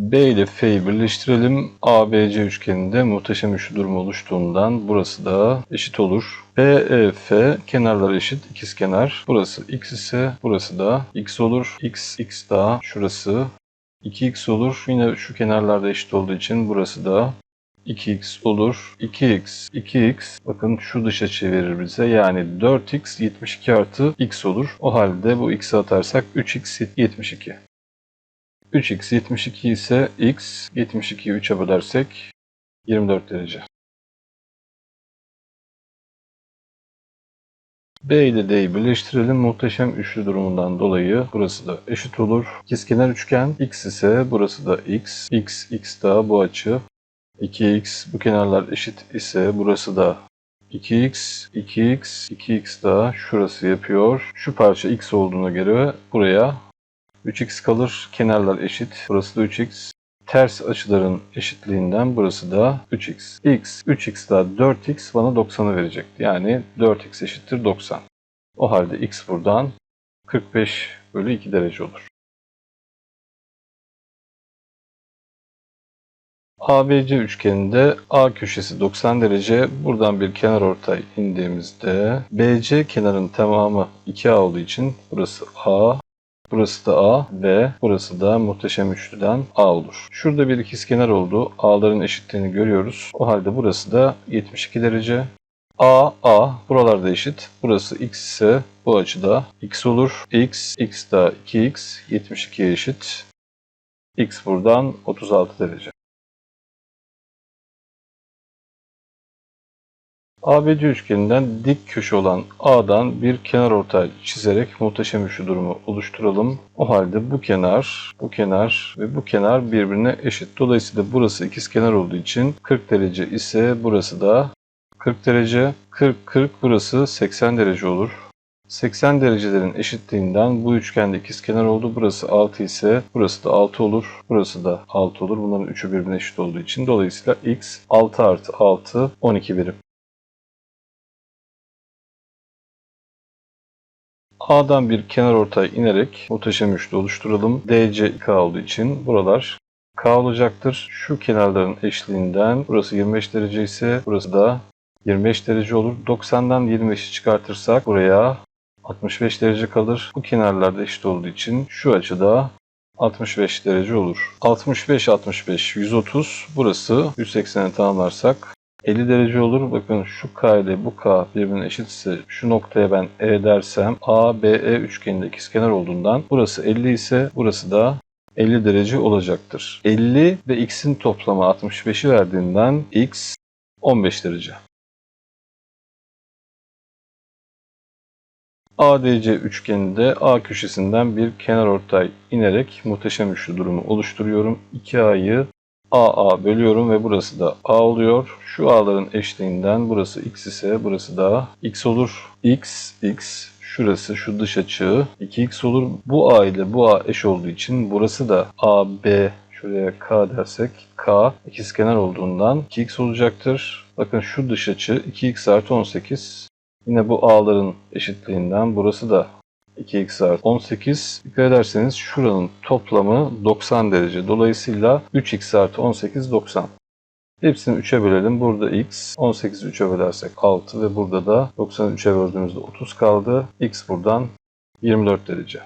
B ile F'yi birleştirelim. ABC üçgeninde muhteşem üçlü durumu oluştuğundan burası da eşit olur. B, E, F kenarlar eşit ikizkenar. Burası x ise burası da x olur. x, x daha şurası 2x olur. Yine şu kenarlarda eşit olduğu için burası da 2x olur. 2x, 2x bakın şu dışa çevirir bize. Yani 4x 72 artı x olur. O halde bu x'i atarsak 3x 72. 3x 72 ise x 72'yi 3'e bölersek 24 derece. B ile D'yi birleştirelim. Muhteşem üçlü durumundan dolayı burası da eşit olur. İkizkenar üçgen x ise burası da x. x, x daha bu açı. 2x bu kenarlar eşit ise burası da 2x, 2x, 2x daha şurası yapıyor. Şu parça x olduğuna göre buraya 3x kalır. Kenarlar eşit. Burası da 3x. Ters açıların eşitliğinden burası da 3x. x, 3x daha 4x bana 90'ı verecek. Yani 4x eşittir 90. O halde x buradan 45 bölü 2 derece olur. ABC üçgeninde A köşesi 90 derece. Buradan bir kenar ortay indiğimizde BC kenarın tamamı 2A olduğu için burası A, burası da A ve burası da muhteşem üçlüden A olur. Şurada bir ikizkenar oldu. A'ların eşitliğini görüyoruz. O halde burası da 72 derece. A, A buralarda eşit. Burası x ise bu açıda x olur. x, x da 2x 72'ye eşit. x buradan 36 derece. ABC üçgeninden dik köşe olan A'dan bir kenar ortay çizerek muhteşem üçlü durumu oluşturalım. O halde bu kenar, bu kenar ve bu kenar birbirine eşit. Dolayısıyla burası ikizkenar olduğu için 40 derece ise burası da 40 derece. 40 40 burası 80 derece olur. 80 derecelerin eşitliğinden bu üçgende ikizkenar oldu. Burası 6 ise burası da 6 olur. Burası da 6 olur. Bunların üçü birbirine eşit olduğu için. Dolayısıyla x 6 artı 6 12 birim. A'dan bir kenar ortay inerek muhteşem üçlü oluşturalım. DC K olduğu için buralar K olacaktır. Şu kenarların eşliğinden burası 25 derece ise burası da 25 derece olur. 90'dan 25'i çıkartırsak buraya 65 derece kalır. Bu kenarlarda eşit olduğu için şu açıda 65 derece olur. 65 65 130 burası 180'e tamamlarsak 50 derece olur. Bakın şu K ile bu K birbirine eşitse şu noktaya ben E dersem ABE üçgeninde ikizkenar olduğundan burası 50 ise burası da 50 derece olacaktır. 50 ve x'in toplamı 65'i verdiğinden x 15 derece. ADC üçgeninde A köşesinden bir kenar ortay inerek muhteşem üçlü durumu oluşturuyorum. 2A'yı AA bölüyorum ve burası da A oluyor. Şu A'ların eşliğinden burası X ise burası da X olur. X, X, şurası şu dış açı 2X olur. Bu A ile bu A eş olduğu için burası da AB şuraya K dersek K ikizkenar olduğundan 2X olacaktır. Bakın şu dış açı 2X artı 18. Yine bu A'ların eşitliğinden burası da 2x artı 18. Dikkat ederseniz şuranın toplamı 90 derece. Dolayısıyla 3x artı 18 90. Hepsini 3'e bölelim. Burada x, 18'i 3'e bölersek 6 ve burada da 90'ı 3'e böldüğümüzde 30 kaldı. x buradan 24 derece.